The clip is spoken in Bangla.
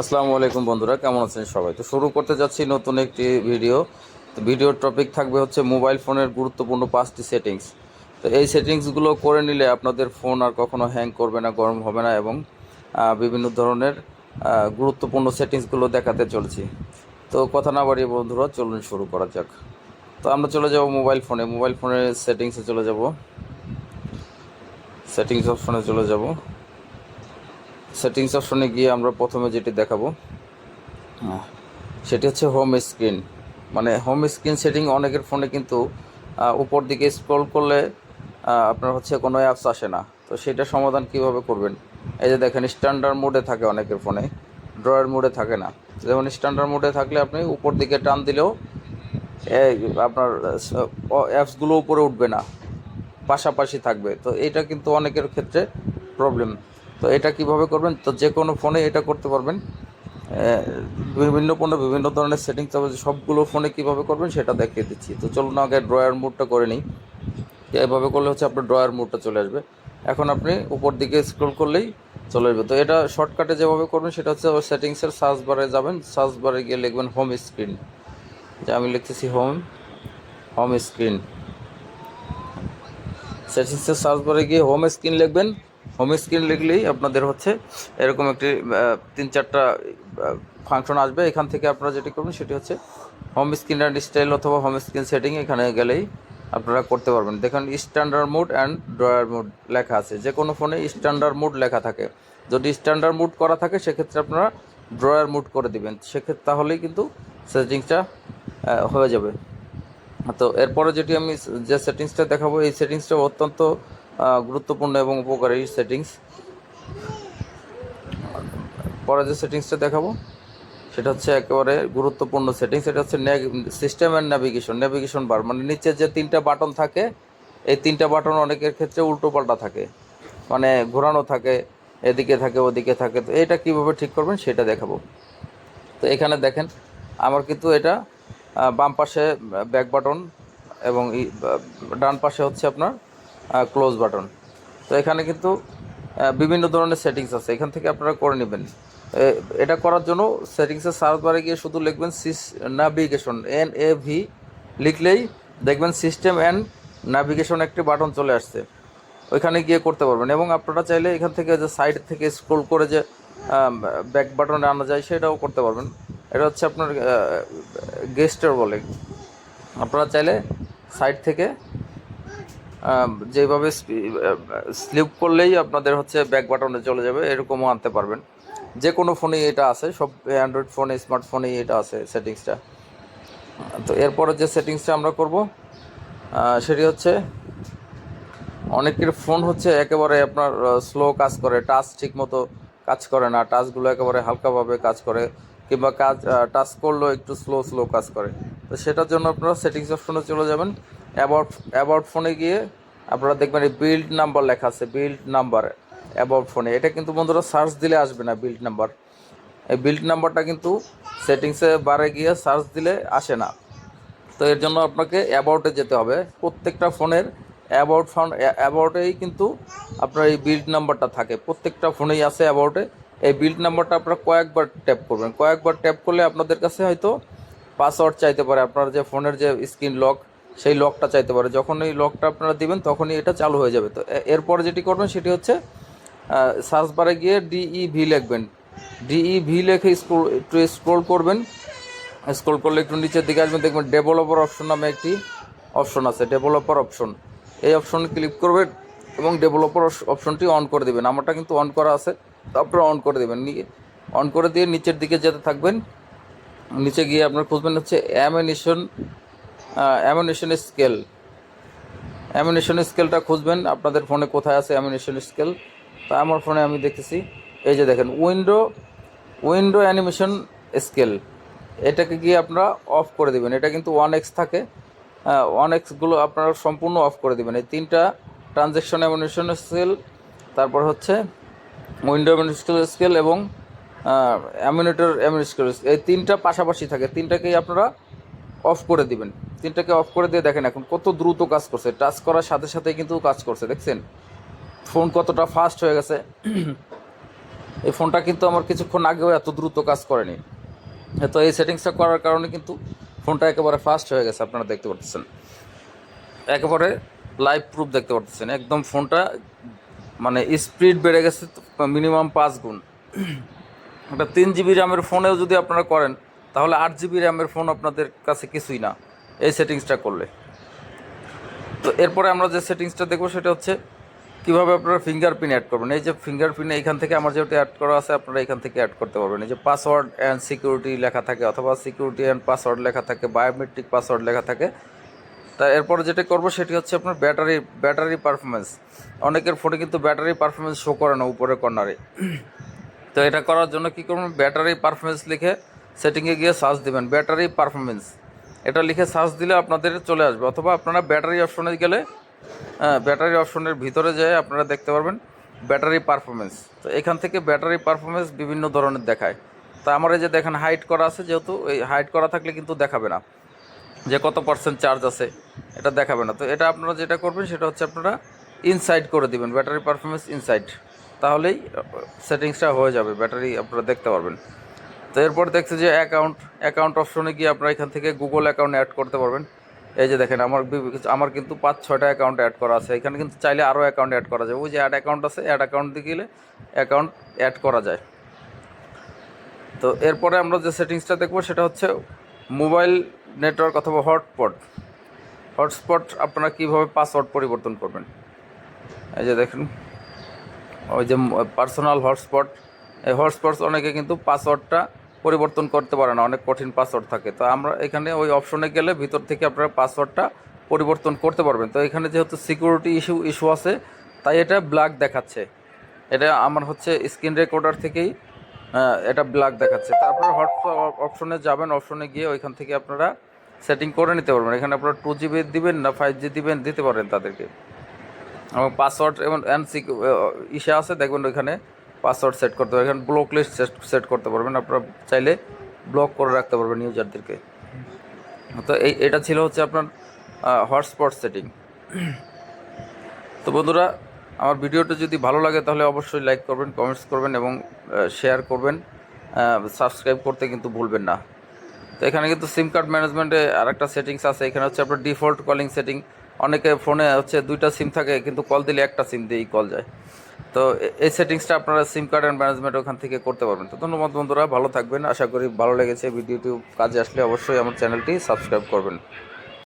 আসসালামু আলাইকুম বন্ধুরা, কেমন আছেন সবাই? তো শুরু করতে যাচ্ছি নতুন একটি ভিডিও। তো ভিডিওর টপিক থাকবে হচ্ছে মোবাইল ফোনের গুরুত্বপূর্ণ পাঁচটি সেটিংস তো এই সেটিংসগুলো করে নিলে আপনাদের ফোন আর কখনো হ্যাং করবে না, গরম হবে না এবং বিভিন্ন ধরনের গুরুত্বপূর্ণ সেটিংসগুলো দেখাতে চলছি। তো কথা না বাড়িয়ে বন্ধুরা, চলুন শুরু করা যাক। তো আমরা চলে যাব মোবাইল ফোনে মোবাইল ফোনের সেটিংসে চলে যাব। সেটিংস অপশনে চলে যাব। সেটিংস অপশনে গিয়ে আমরা প্রথমে যেটি দেখাবো সেটি হচ্ছে হোম স্ক্রিন মানে হোম স্ক্রিন সেটিং অনেকের ফোনে কিন্তু উপর দিকে স্ক্রল করলে আপনার হচ্ছে কোনো অ্যাপস আসে না। তো সেটা সমাধান কীভাবে করবেন? এই যে দেখেন স্ট্যান্ডার্ড মোডে থাকে অনেকের ফোনে ড্রয়ার মোডে থাকে না। যেমন স্ট্যান্ডার্ড মোডে থাকলে আপনি উপর দিকে টান দিলেও আপনার অ্যাপসগুলো উপরে উঠবে না, পাশাপাশি থাকবে। তো এটা কিন্তু অনেকের ক্ষেত্রে প্রবলেম তো এটা কীভাবে করবেন? তো যে কোনো ফোনে এটা করতে পারবেন। বিভিন্ন ফোনে বিভিন্ন ধরনের সেটিংস হবে সবগুলো ফোনে কীভাবে করবেন সেটা দেখিয়ে দিচ্ছি। তো চলুন আগে ড্রয়ার মুডটা করে নিই। এভাবে করলে হচ্ছে আপনার ড্রয়ার মুডটা চলে আসবে। এখন আপনি উপর দিকে স্ক্রল করলেই চলে আসবে। তো এটা শর্টকাটে যেভাবে করবেন সেটা হচ্ছে সেটিংসের সার্চ বারে যাবেন। সার্চ বারে গিয়ে লিখবেন হোম স্ক্রিন যে আমি লিখতেছি হোম হোম স্ক্রিন সেটিংসের সার্চ বারে গিয়ে হোম স্ক্রিন লিখবেন। হোম স্ক্রিন লিখলেই আপনাদের হচ্ছে এরকম একটি তিন চারটা ফাংশন আসবে। এখান থেকে আপনারা যেটি করবেন সেটি হচ্ছে হোম স্ক্রিন অ্যান্ড স্টাইল অথবা হোম স্ক্রিন সেটিং এখানে গেলেই আপনারা করতে পারবেন। দেখুন standard mode and drawer mode লেখা আছে। যে কোনো ফোনে স্ট্যান্ডার্ড মুড লেখা থাকে। যদি স্ট্যান্ডার্ড মুড করা থাকে, সেক্ষেত্রে আপনারা ড্রয়ার মুড করে দিবেন। সেক্ষেত্রে তাহলেই কিন্তু সেটিংসটা হয়ে যাবে। তো এরপরে যেটি আমি যে সেটিংসটা দেখাবো, এই সেটিংসটা অত্যন্ত গুরুত্বপূর্ণ এবং উপকারী সেটিংস পরে যে সেটিংসটা দেখাবো, সেটা হচ্ছে একেবারে গুরুত্বপূর্ণ সেটিংস এটা হচ্ছে system and navigation navigation bar মানে নিচে যে তিনটা বাটন থাকে, এই তিনটা বাটন অনেকের ক্ষেত্রে উল্টো পাল্টা থাকে। মানে ঘোরানো থাকে, এদিকে থাকে, ওদিকে থাকে। তো এটা কীভাবে ঠিক করবেন সেটা দেখাবো। তো এখানে দেখেন, আমার কিন্তু এটা বাম পাশে ব্যাক বাটন এবং ডান পাশে হচ্ছে আপনার ক্লোজ বাটন তো এখানে কিন্তু বিভিন্ন ধরনের সেটিংস আছে। এখান থেকে আপনারা করে নেবেন। এটা করার জন্য সেটিংসের সার্চ বারে গিয়ে শুধু লিখবেন sys navigation N A V লিখলেই দেখবেন সিস্টেম অ্যান্ড নাভিগেশন একটি বাটন চলে আসছে। ওইখানে গিয়ে করতে পারবেন। এবং আপনারা চাইলে এখান থেকে যে সাইড থেকে স্ক্রোল করে যে ব্যাক বাটনে আনা যায়, সেটাও করতে পারবেন। এটা হচ্ছে আপনার গেস্টার বলে আপনারা চাইলে সাইড থেকে যেভাবে স্লিপ করলেই আপনাদের হচ্ছে ব্যাক বাটনে চলে যাবে, এরকমও আনতে পারবেন। যে কোনো ফোনেই এটা আছে, সব অ্যান্ড্রয়েড ফোনে স্মার্টফোনেই এটা আছে সেটিংসটা তো এরপরে যে সেটিংসটা আমরা করব সেটি হচ্ছে, অনেকের ফোন হচ্ছে একেবারে আপনার স্লো কাজ করে টাচ ঠিক মতো কাজ করে না টাচগুলো একেবারে হালকাভাবে কাজ করে, কিংবা কাজ টাচ করলেও একটু স্লো স্লো কাজ করে। তো সেটার জন্য আপনারা সেটিংস অপশনে চলে যাবেন। অ্যাবাউট অ্যাবাউট ফোনে গিয়ে আপনারা দেখবেন এই বিল্ড নাম্বার লেখা আছে বিল্ড নাম্বার অ্যাবাউট ফোনে এটা কিন্তু বন্ধুরা সার্চ দিলে আসবে না বিল্ড নাম্বার এই বিল্ড নাম্বারটা কিন্তু সেটিংসে বারে গিয়ে সার্চ দিলে আসে না। তো এর জন্য আপনাকে অ্যাবাউটে যেতে হবে। প্রত্যেকটা ফোনের অ্যাবাউট ফোন অ্যাবাউটেই কিন্তু আপনার এই বিল্ড নাম্বারটা থাকে। প্রত্যেকটা ফোনেই আছে অ্যাবাউটে এই বিল্ড নাম্বারটা আপনারা কয়েকবার ট্যাপ করবেন। কয়েকবার ট্যাপ করলে আপনাদের কাছে হয়তো পাসওয়ার্ড চাইতে পারে। আপনার যে ফোনের যে স্ক্রিন লক সেই লকটা চাইতে পারে। যখন এই লকটা আপনারা দিবেন, তখনই এটা চালু হয়ে যাবে। তো এরপর যেটি করবেন, সেটি হচ্ছে সার্চ বারে গিয়ে ডিই ভি লিখবেন। ডিই ভি লিখে স্ক্রোল একটু স্ক্রোল করবেন। স্ক্রল করলে একটু নিচের দিকে আসবেন। দেখবেন ডেভেলপার অপশন নামে একটি অপশন আছে ডেভেলপার অপশন এই অপশনে ক্লিক করবেন এবং ডেভেলপার অপশনটি অন করে দেবেন। আমারটা কিন্তু অন করা আছে। তারপরে অন করে দেবেন। অন করে দিয়ে নিচের দিকে যেতে থাকবেন। নিচে গিয়ে আপনার খুঁজবেন হচ্ছে অ্যামিনেশন অ্যামিনেশন স্কেল অ্যামিনেশন স্কেলটা খুঁজবেন, আপনাদের ফোনে কোথায় আছে অ্যামিনেশন স্কেল তা আমার ফোনে আমি দেখেছি এই যে দেখেন উইন্ডো উইন্ডো অ্যানিমেশন স্কেল এটাকে গিয়ে আপনারা অফ করে দেবেন। এটা কিন্তু ওয়ান এক্স থাকে। ওয়ান এক্সগুলো আপনারা সম্পূর্ণ অফ করে দেবেন। এই তিনটা ট্রানজ্যাকশন অ্যামিনেশন স্কেল তারপর হচ্ছে উইন্ডো অ্যামিনেশন স্কেল এবং অ্যামিনেটর অ্যামিনেশন এই তিনটা পাশাপাশি থাকে। তিনটাকেই আপনারা অফ করে দিবেন। তিনটাকে অফ করে দিয়ে দেখেন এখন কত দ্রুত কাজ করছে। টাচ করার সাথে সাথে কিন্তু কাজ করছে, দেখছেন? ফোন কতটা ফাস্ট হয়ে গেছে। এই ফোনটা কিন্তু আমার কিছুক্ষণ আগেও এত দ্রুত কাজ করেনি। তো এই সেটিংসটা করার কারণে কিন্তু ফোনটা একেবারে ফাস্ট হয়ে গেছে, আপনারা দেখতে পাচ্ছেন একেবারে লাইভ প্রুফ দেখতে পাচ্ছেন একদম ফোনটা মানে স্পিড বেড়ে গেছে মিনিমাম পাঁচ গুণ। একটা তিন জিবি র্যামের ফোনেও যদি আপনারা করেন, তাহলে আট জিবি র্যামের ফোন আপনাদের কাছে কিছুই না। এই সেটিংসটা করলে। তো এরপরে আমরা যে সেটিংসটা দেখব সেটা হচ্ছে কীভাবে আপনারা ফিঙ্গারপ্রিন্ট অ্যাড করবেন। এই যে ফিঙ্গারপ্রিন্ট এইখান থেকে আমার যেহেতু অ্যাড করা আছে, আপনারা এখান থেকে অ্যাড করতে পারবেন। এই যে পাসওয়ার্ড অ্যান্ড সিকিউরিটি লেখা থাকে, অথবা সিকিউরিটি অ্যান্ড পাসওয়ার্ড লেখা থাকে বায়োমেট্রিক পাসওয়ার্ড লেখা থাকে। তা এরপরে যেটা করব সেটি হচ্ছে আপনার ব্যাটারি ব্যাটারি পারফরমেন্স অনেকের ফোনে কিন্তু ব্যাটারি পারফরমেন্স শো করে না উপরে কর্নারে তো এটা করার জন্য কী করবেন? ব্যাটারি পারফরমেন্স লিখে সেটিংয়ে গিয়ে সার্চ দেবেন ব্যাটারি পারফরমেন্স এটা লিখে সার্চ দিলে আপনাদের চলে আসবে। অথবা আপনারা ব্যাটারি অপশনে গেলে হ্যাঁ ব্যাটারি অপশনের ভিতরে যেয়ে আপনারা দেখতে পারবেন ব্যাটারি পারফরমেন্স তো এখান থেকে ব্যাটারি পারফরমেন্স বিভিন্ন ধরনের দেখায়। তা আমার এই যে দেখেন, হাইট করা আছে যেহেতু, এই হাইট করা থাকলে কিন্তু দেখাবে না। যে কত পার্সেন্ট চার্জ আছে, এটা দেখাবে না। তো এটা আপনারা যেটা করবেন, সেটা হচ্ছে আপনারা ইনসাইড করে দিবেন, ব্যাটারি পারফরমেন্স ইনসাইড তাহলেই সেটিংসটা হয়ে যাবে, ব্যাটারি আপনারা দেখতে পারবেন। তো এরপর দেখছি যে অ্যাকাউন্ট অ্যাকাউন্ট অপশনে গিয়ে আপনারা এখান থেকে গুগল অ্যাকাউন্ট অ্যাড করতে পারবেন। এই যে দেখেন, আমার আমার কিন্তু পাঁচ, ছয়টা অ্যাকাউন্ট অ্যাড করা আছে। এখানে কিন্তু চাইলে আরও অ্যাকাউন্ট অ্যাড করা যায়। ওই যে অ্যাড অ্যাকাউন্ট আছে অ্যাড অ্যাকাউন্ট দিয়ে গেলে অ্যাকাউন্ট অ্যাড করা যায়। তো এরপরে আমরা যে সেটিংসটা দেখব, সেটা হচ্ছে মোবাইল নেটওয়ার্ক অথবা হটস্পট হটস্পট আপনারা কীভাবে পাসওয়ার্ড পরিবর্তন করবেন? এই যে দেখেন, ওই যে পার্সোনাল হটস্পট এই হটস্পট অনেকে কিন্তু পাসওয়ার্ডটা পরিবর্তন করতে পারে না, অনেক কঠিন পাসওয়ার্ড থাকে। তো আমরা এখানে ওই অপশনে গেলে ভিতর থেকে আপনারা পাসওয়ার্ডটা পরিবর্তন করতে পারবেন। তো এখানে যেহেতু সিকিউরিটি ইস্যু ইস্যু আছে, তাই এটা ব্ল্যাক দেখাচ্ছে। এটা আমার হচ্ছে স্ক্রিন রেকর্ডার থেকেই এটা ব্ল্যাক দেখাচ্ছে। তারপরে হটস্পট অপশনে যাবেন অপশনে গিয়ে ওইখান থেকে আপনারা সেটিং করে নিতে পারবেন। এখানে আপনারা টু জিবি দিবেন না ফাইভ জি দিবেন, দিতে পারেন তাদেরকে। এবং পাসওয়ার্ড এবং অ্যান্ড ইসে আছে, দেখবেন ওইখানে পাসওয়ার্ড সেট করতে পারবেন। এখানে ব্লক লিস্ট সেট করতে পারবেন। আপনারা চাইলে ব্লক করে রাখতে পারবেন ইউজারদেরকে তো এই, এটা ছিল হচ্ছে আপনার হটস্পট সেটিং তো বন্ধুরা, আমার ভিডিওটা যদি ভালো লাগে তাহলে অবশ্যই লাইক করবেন কমেন্টস করবেন এবং শেয়ার করবেন। সাবস্ক্রাইব করতে কিন্তু ভুলবেন না। তো এখানে কিন্তু সিম কার্ড ম্যানেজমেন্টে আরেকটা সেটিংস আছে। এখানে হচ্ছে আপনার ডিফল্ট কলিং সেটিং অনেকে ফোনে হচ্ছে দুইটা সিম থাকে, কিন্তু কল দিলে একটা সিম দিয়েই কল যায়। তো এই সেটিংসটা আপনারা সিম কার্ড অ্যান্ড ম্যানেজমেন্ট ওখান থেকে করতে পারবেন। তো ধন্যবাদ বন্ধুরা, ভালো থাকবেন। আশা করি ভালো লেগেছে। ভিডিওটি কাজে আসলে অবশ্যই আমার চ্যানেলটি সাবস্ক্রাইব করবেন।